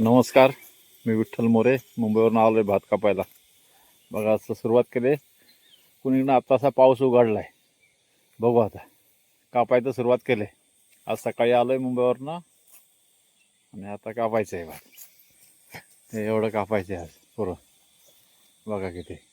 नमस्कार मी विठ्ठल मोरे मुंबईवरून आलो आहे भात कापायला. बघा असं सुरुवात केली. कुणीकडं आत्ता असा पाऊस उघडला आहे बघू आता. कापायचं सुरुवात केली. आज सकाळी आलो आहे मुंबईवरनं. आणि आता कापायचं आहे भात. हे एवढं कापायचं आहे आज पुरं. बघा किती.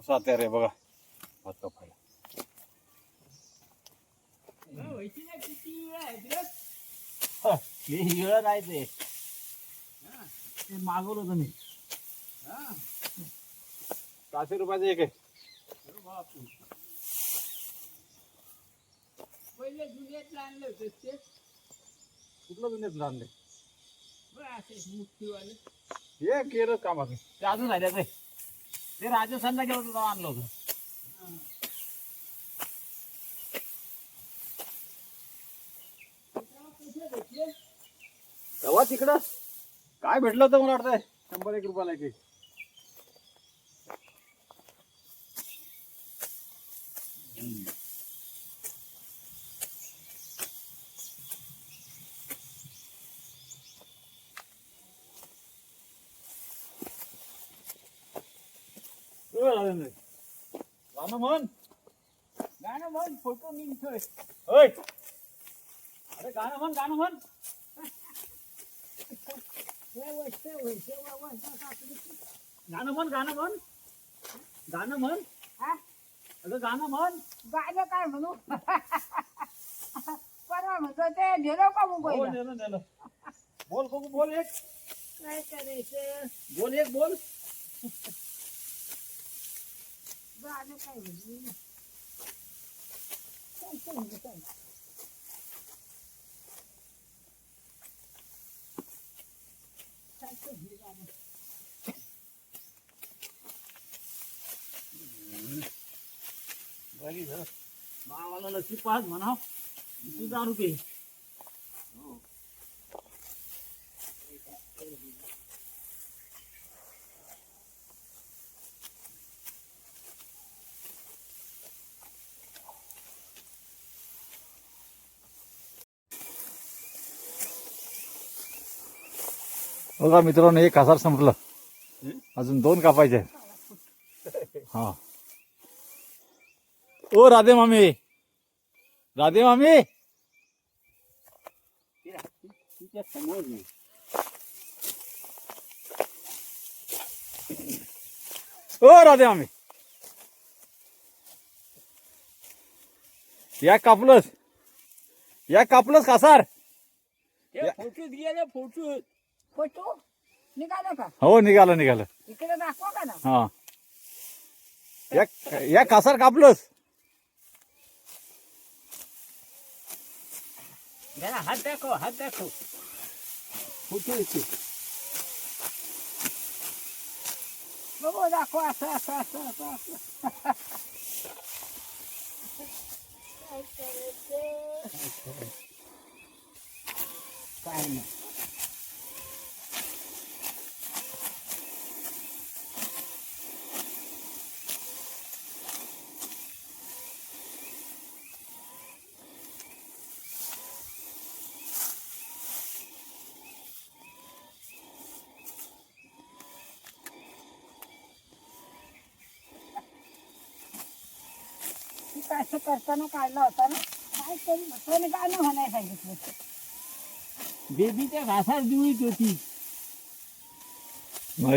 कसं बघा. भात कापायला हिळ नाही ते. ते मागवलं होतं मी. सहाशे रुपयाचं एक आहे. पहिले जुन्यात आणलं होतं ते. कुठलं बिझनेस आणले बरं असे मुठीवाले. हे केलं कामाचं. ते अजून आहे त्याचे. ते राजस्थानला गेलो होतो आणलं होतं. तेव्हा तिकडं काय भेटलं होतं मला वाटतंय? शंभर एक रुपयाला एक. गाणं म्हण गाणं म्हण फोटो निघतोय ओय. अरे गाणं म्हण गाणं म्हण. गाणं म्हण गाणं म्हण. गाणं म्हण. अगं गाणं म्हण. गाणं काय म्हणू? परवा म्हणतो ते नेलो का हो मुंबईला नेलं नेलं. बोल बघू बोल एक. काय करायचं? बोल एक बोल गाणं काय म्हणू चल, चल, मुलं, चल. चल, चल, हे गाणं. बरी झालं मावाला लसी पाच म्हणा. तू दारू घे बघा मित्रांनो एक कासार संपलं. अजून दोन कापायचे आहेत. हा. ओ राधे मामी. राधे मामी. ओ राधे मामी. या कापलंस. या कापलंस कासार फोटो गेले फोटो फोटो? निघालो का? हो निघालं निघालं. इकडे दाखवा का ना? हा. या या कासार कापलंस. जरा हात दाखव हात दाखव. फोटो येते बघू दाखवा असं असं असं असं असं. काय नाही. असं करताना काढला होता ना काय तरी म्हटलं गाणं म्हणायला सांगितलं होतं. बेबीच्या घासात दिवळीत होती.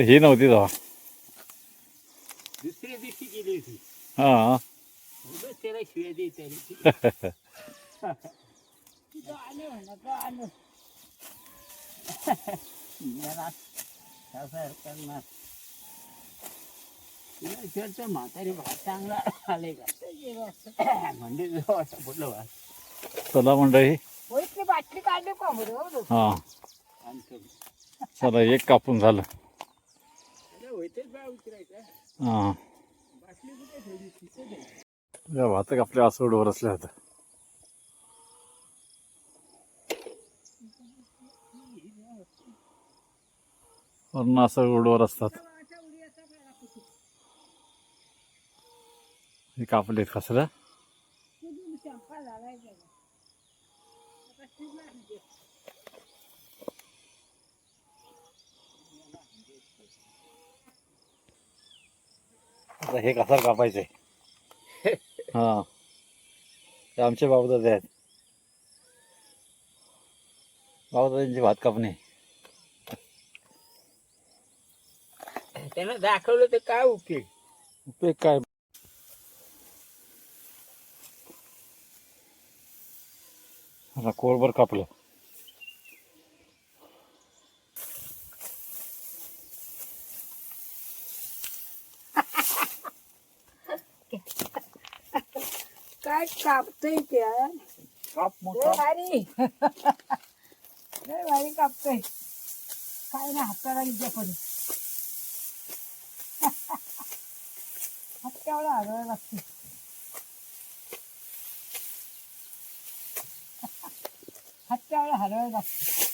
ही नव्हती तेव्हा. दुसऱ्या दिवशी गेली होती. हा. उगाच त्याला शिव्या दे तरी गाणं म्हणा जरा करणार तुला विचारतो म्हातारी भात चांगला म्हणजे चला मंडळी बाटली काढली हां। चला एक कापून झालं। हां। भात आपल्या आसोडवर असल्या होत्या वरून असं रोडवर असतात। हे कापले खसरा आता हे कसा कापायचे हा. ते आमचे बाबदादे आहेत. बाबदादांची भात कापणे. त्यानं दाखवलं तर काय उपयोग? उपयोग काय? आता कोळभर कापलं. काय कापतोय ते? काप लय भारी. लय भारी कापतोय. काय ना हाताला विद्या पडी हात केवढा हलवायला लागते हात केवढा हलवायला लागते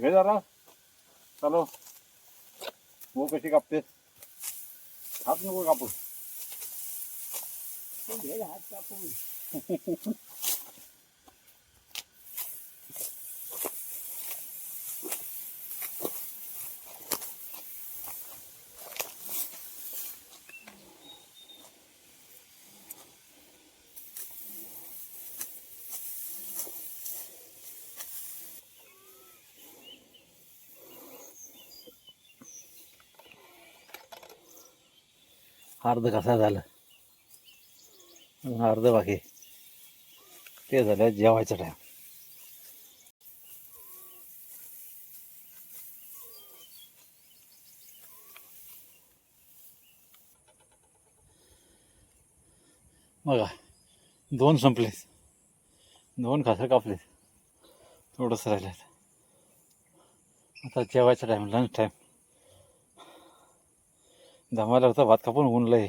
घे जरा चालो वो कशी कापते हात नको कापू घे हात कापून अर्ध कसा झालं. अजून अर्ध बाकी ते झालं जेवायचं टाईम बघा दोन संपले. दोन खासं कापले थोडंसं राहिलं आता जेवायचा टाईम लंच टाईम दमायला भात कापून उनलं लय